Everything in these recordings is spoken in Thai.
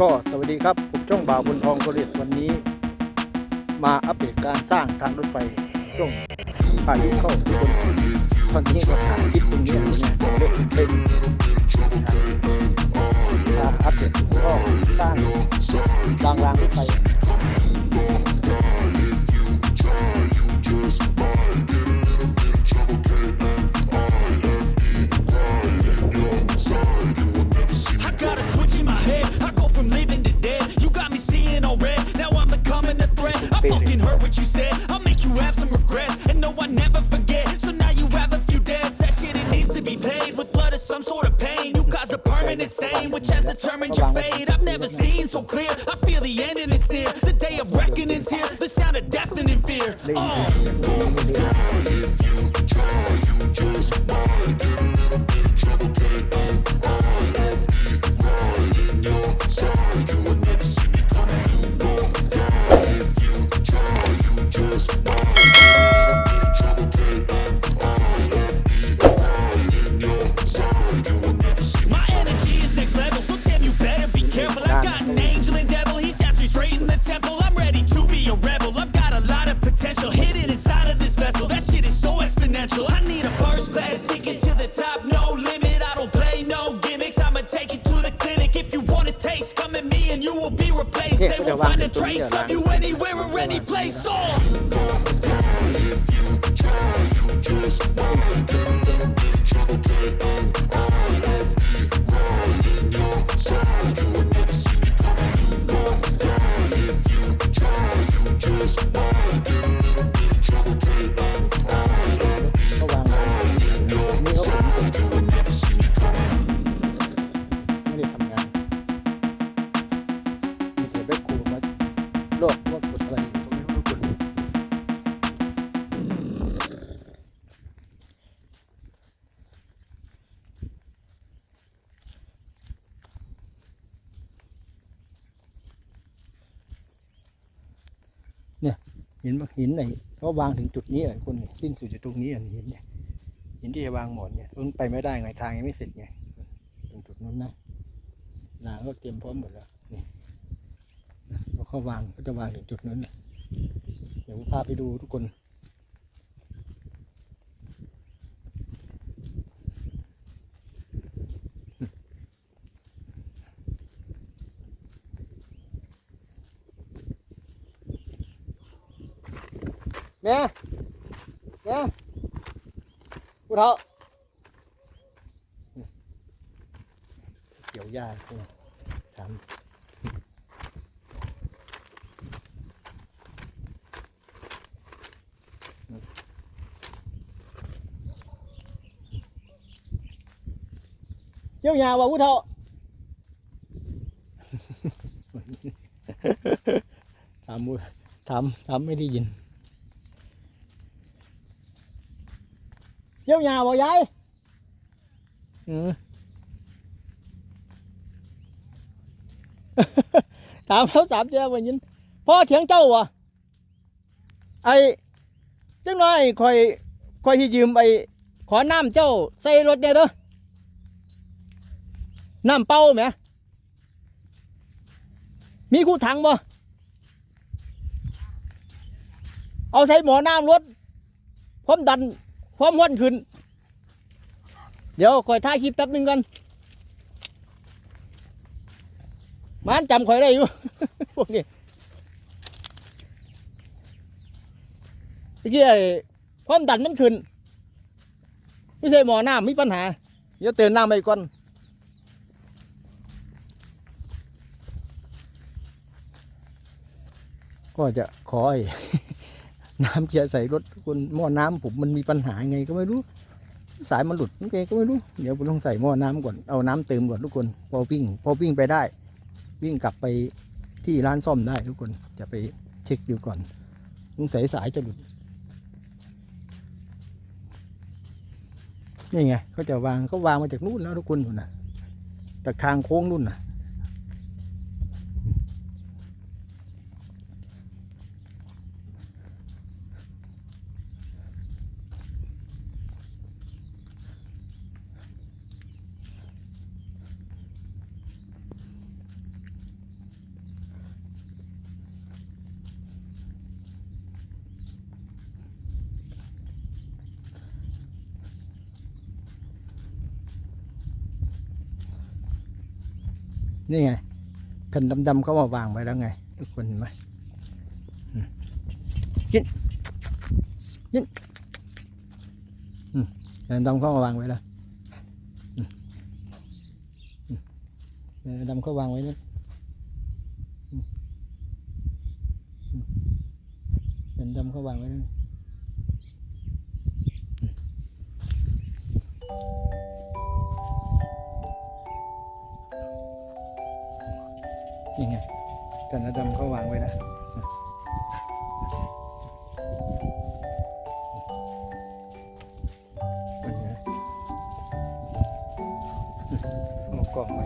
ก็สวัสดีครับผมช่องบ่าวบนทองโคเรียวันนี้ มาอัปเดตการสร้างทางรถไฟช่วงพายุเข้าทุกคนตอนนี้ก็ถ่ายคลิปตรงนี้เนี่ยเด็กเป็นกาอัปเดตก็สร้างรางรางรถไฟ determined your fate. I've never seen so clear. I feel the end and it's near. The day of reckoning's here. The sound of deafening fear. Oh. they will find a trace of you anywhere or any place. All. หินหินไหนเขาวางถึงจุดนี้แหละคนสิ้นสุดอยู่ตรงนี้อันหินเนี่ยหินที่จะวางหมอนเนี่ยมันไปไม่ได้ไงทางยังไม่เสร็จไงตรงจุดนู้นนะนางก็เตรียมพร้อมหมดแล้วนี่พอเขาวางก็จะวางถึงจุดนั้นเดี๋ยวผมพาไปดูทุกคน แม่แม่ผู้เฒ่าเกี่ยวหญ้าคุณถามเกี่ยวหญ้าว่าผู้เฒ่าถามผู้ถามถามไม่ได้ยิน เยี่ยวยาบ่ยายถามเขาสามเจ้าวันยินพ่อเถียงเจ้าวะไอ้จังน้อยคอยคอยที่ยืมไอ้ขอน้ำเจ้าใส่รถเนี่ยเด้อน้ำเป้าไหมมีคู่ถังบ่เอาใส่หมอน้ำรถความดันความห้วนขึ้น เดี๋ยวคอยถ่ายคลิปแป๊บหนึงกันมันจำคอยได้อยู่ พวกนี้เมื่อกี้ไอ้ความดันมันขึ้นไม่ใช่หมอน้ำมีปัญหา เดี๋ยวเตือนน้ำไปก่อนก็จะขอไอ้น้ำเกียร์ใส่รถคุณหม้อน้ำผมมันมีปัญหาไงก็ไม่รู้ สายมันหลุดโอเคก็ไม่รู้ เดี๋ยวผมต้องใส่หม้อน้ำก่อน เอาน้ำเติมก่อนทุกคน พอวิ่ง พอวิ่งไปได้ วิ่งกลับไปที่ร้านซ่อมได้ทุกคน จะไปเช็คดูก่อนสงสัยสายจะหลุด นี่ไงเขาจะวางเขาวางมาจากนู่นแล้วทุกคนนู่นนะแต่ทางโค้งนู่นนะ นี่ไงแผ่นดำๆเขามาวางไว้แล้วไง ทุกคนเห็นไหมอืมกินกินอืมแผ่นดำเขามาวางไว้แล้วอืมอืมแผ่นดำเขาวางไว้แล้วอืมอืมแผ่นดำเขาวางไว้แล้ว นี่ไงกันดำเขาวางไว้นะมันนะเอากล่องไว้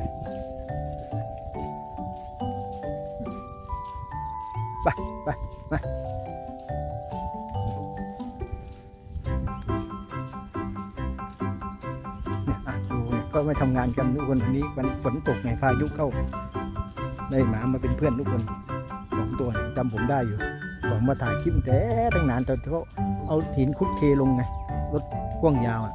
ไปไปไปเนี่ยดูเนี่ยก็ไม่ทำงานกันทุกคนอันนี้วันฝนตกไงพายุเข้า ได้หมามาเป็นเพื่อนทุกคนสองตัวจำผมได้อยู่ก่อนมาถ่ายคลิปแต่ตั้งนานตอนที่เขาเอาหินคุกเคลงไงรถพ่วงยาวอะ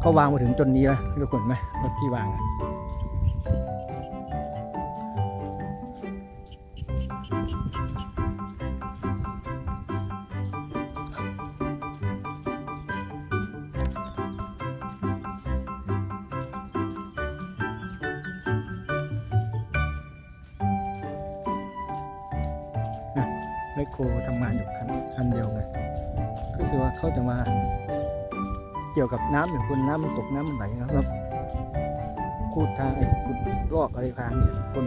เขาวางมาถึงจนนี้แล้วทุกคนไหมรถที่วางอะ แมคโครทำงานอยู่คันคันเดียวไงก็คือว่าเขาจะมาเกี่ยวกับน้ำอย่างคนน้ำมันตกน้ำมันไหลนะครับคูดทางไอ้คูดรอกอะไรทางเนี่ยคน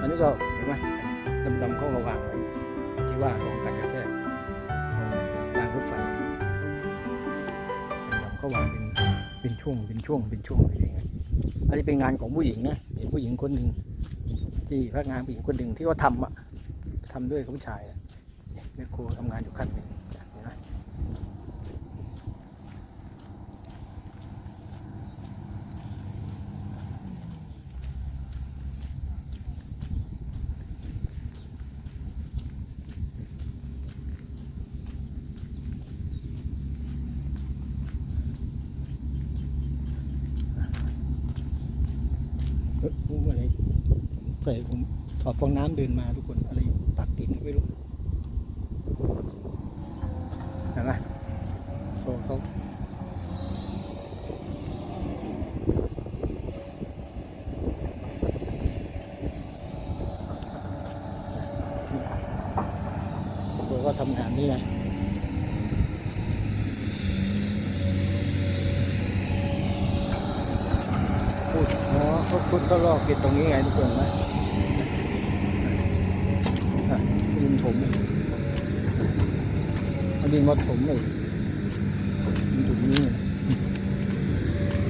อันนี้ก็เห็นไหมดำๆเขามาวางไว้ที่ว่าลองกันกระแทกของรางรถไฟดำเขาวางเป็นเป็นช่วงเป็นช่วงเป็นช่วงไปเองอันนี้เป็นงานของผู้หญิงนะเห็นผู้หญิงคนหนึ่ง ที่พนักงานผู้หญิงคนหนึ่งที่เขาทำอะทำด้วยกับผู้ชายแม่ครูทำงานอยู่ขั้นหนึ่งเห็นไหม เอ๊ะผมอะไรใส่ผมถอดฟองน้ำเดินมาทุกคนอะไรปากติดไม่รู้เห็นไหมโอ้เขาเขาก็ทำงานนี่ไงพูดอ๋อเขาพูดเขาลอกก็บตรงนี้ไงทุกคนไหมอะดินถ มเอาดินมาถมเลยมันอยู่นี่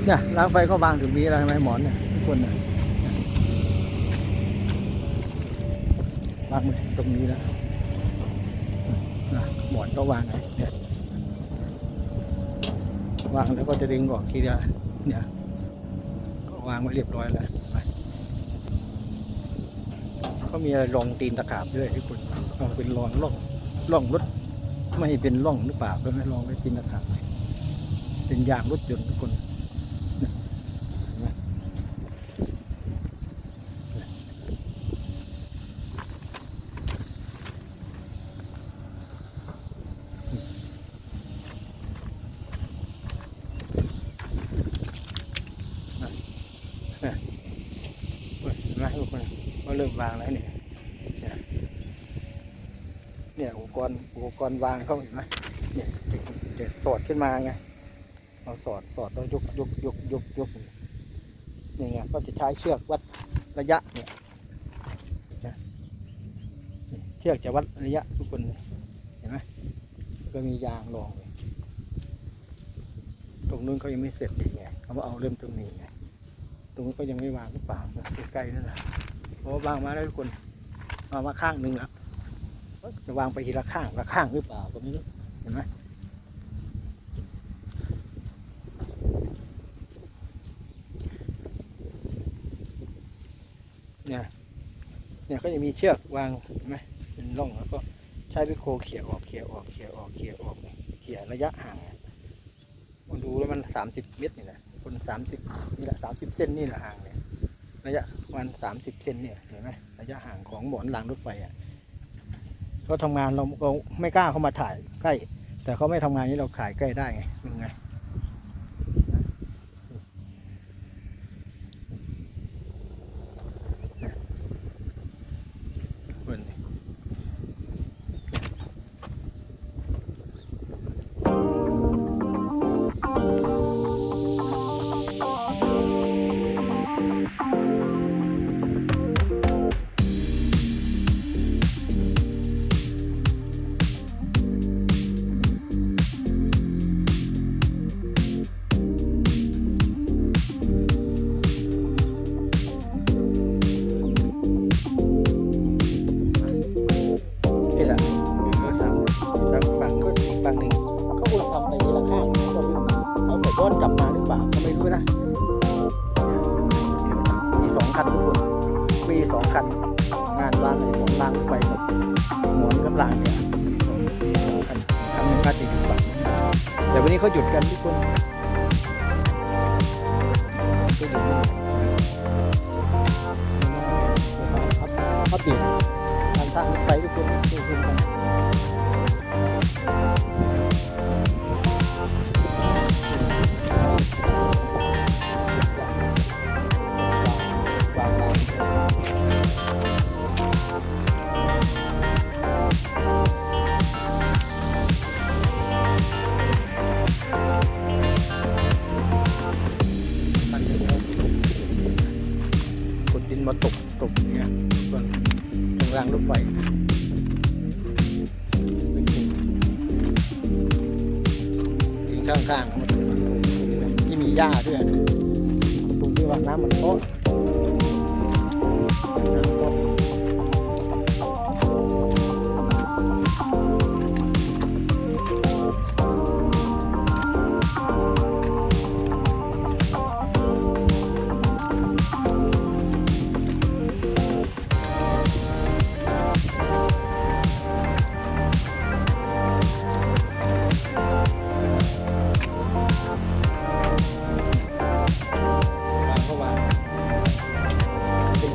เนี่ยล้างไฟเขาวางถึงนี้แล้วใช่ไหมหมอนเนี่ยทุกคนเนี่ยวางมาตรงนี้แล้วหมอนก็วางไงเนี่ยวางแล้วก็จะดึงออกทีเดียวเนี่ยก็วางไว้เรียบร้อยแล้วไป ก็มีอะไรรองตีนตะขาบด้วยที่คุณลองเป็นรองล่องล่องรถไม่เป็นร่องหรือเปล่าก็ไม่ลองไว้ตีนตะขาบเป็นยางรถยนต์ทุกคนนะเห็นไหมเห็นไหมทุกคนก็ เริ่มวางแล้วเนี่ยเนี่ยอุปกรณ์อุปกรณ์วางเขาเห็นไหมเนี่ยจะจะสอดขึ้นมาไงเอาสอดสอดแล้วยกยกยกยกยกนี่ไงก็จะใช้เชือกวัดระยะเนี่ยเชือกจะวัดระยะทุกคนเห็นไหมก็มียางรองเลยตรงนู้นเขายังไม่เสร็จดีไงเขามาเอาเริ่มตรงนี้ไงตรงนู้นก็ยังไม่วางหรือเปล่าใกล้ๆนั่นแหละ วาวางมาแล้วทุกคนวามาข้างหนึ่งแล้วจะวางไปทีละข้างละข้างหรือเปล่าก็ไม่รู้เห็นไหมเนี่ยเนี่ยก็จะมีเชือกวางเห็นไหมเป็นร่องแล้วก็ใช้ไปโคเขี่ยออกเขี่ยออกเขี่ยออกเขี่ยออกเขี่ยระยะห่างมันดูแล้วมันสามสิบเมตรนี่แหละคนสามสิบนี่แหละสามสิบเส้นนี่แหละห่างเนี่ย ระยะวันสามสิบเซนเนี่ยเห็นไหมระยะห่างของหมอนรางรถไฟอะเขาทำงานเราเราไม่กล้าเข้ามาถ่ายใกล้ แต่เขาไม่ทำงานนี้เราถ่ายใกล้ได้ไงเป็นไง แต่วันนี้เขาหยุดกันทุกคนเขาหยุดเขาปลี่ยนการสร้างไฟทุกคนทุกคนกัน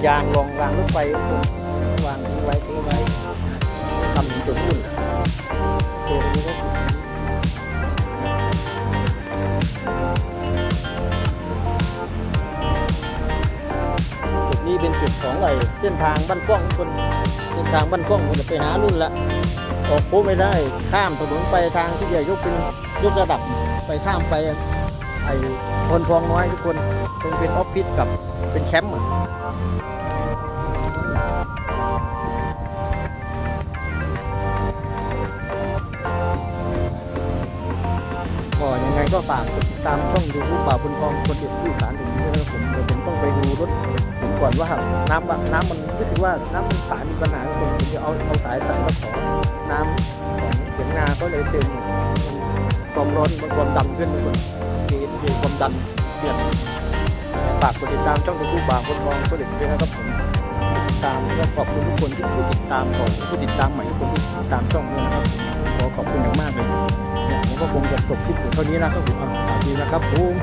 ยางรองรางรถไฟทุกคนวางทิ้งไว้ทิ้งไว้ทำถึงจุดนู่นตัวนี้ก็จุดนี้เป็นจุดของไอเส้นทางบ้านกล้องทุกคนเส้นทางบ้านกล้องมันจะไปหารุ่นละออกโค้งไม่ได้ข้ามถนนไปทางที่จะยกเป็นยกระดับไปข้ามไปไอ้พลทองน้อยทุกคนตรงเป็นออฟฟิศกับเป็นแคมป์ ก็ยังไงก็ฝากกดติดตามช่องยูทูบป่าบุญทองคนเด็ดที่สารถึงนี้นะครับผมเดี๋ยวผมต้องไปดูรถผมก่อนว่าน้ำน้ำมันรู้สึกว่าน้ำมันสายมีปัญหาคนผมจะเอาเอาสายส่แล้วขอน้ำของเสียงนาก็เลยเต็มความร้อนมันความดันขึ้นทุกคนเกณฑ์เกณฑ์ความดันเปลี่ยน ฝากกดติดตามช่องยูทูบป่าบุญทองก็เด็ดด้วยนะครับผมติดตามและขอบคุณทุกคนที่ผู้ติดตามก่อนผู้ติดตามใหม่ทุกคนที่ติดตามช่องนี้นะครับขอขอบคุณอย่างมากเลยเนี่ยผมก็คงจะจบคลิปเท่านี้นะครับผมสวัสดีนะครับผม